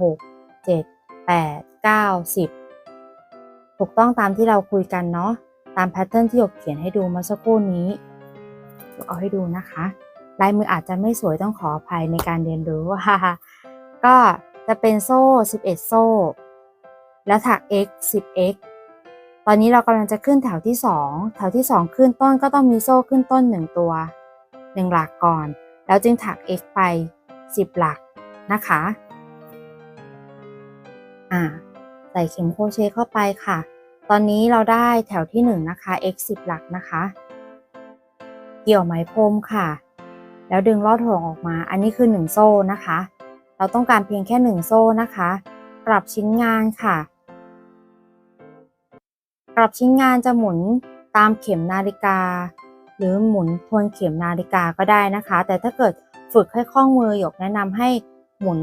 หกเจ็ดแปดเก้าสิบถูกต้องตามที่เราคุยกันเนาะตามแพทเทิร์นที่หยกเขียนให้ดูเมาสักครู่นี้หยกเอาให้ดูนะคะลายมืออาจจะไม่สวยต้องขออภัยในการเรียนรู้ก็จะเป็นโซ่ 11 โซ่ แล้วถัก x 10x ตอนนี้เรากำลังจะขึ้นแถวที่ 2 แถวที่ 2 ขึ้นต้นก็ต้องมีโซ่ขึ้นต้น 1 ตัว 1 หลักก่อน แล้วจึงถัก x ไป 10 หลักนะคะ อ่าใส่เข็มโครเชต์เข้าไปค่ะ ตอนนี้เราได้แถวที่ 1 นะคะ x 10 หลักนะคะ เกี่ยวไหมพรมค่ะ แล้วดึงลอดห่วงออกมา อันนี้คือ 1 โซ่นะคะ เราต้องการเพียงแค่ 1 โซ่นะคะ ปรับชิ้นงานค่ะ ปรับชิ้นงานจะหมุนตามเข็มนาฬิกา หรือหมุนทวนเข็มนาฬิกาก็ได้นะคะ แต่ถ้าเกิดฝึกให้คล่องมือหยกแนะนำให้หมุน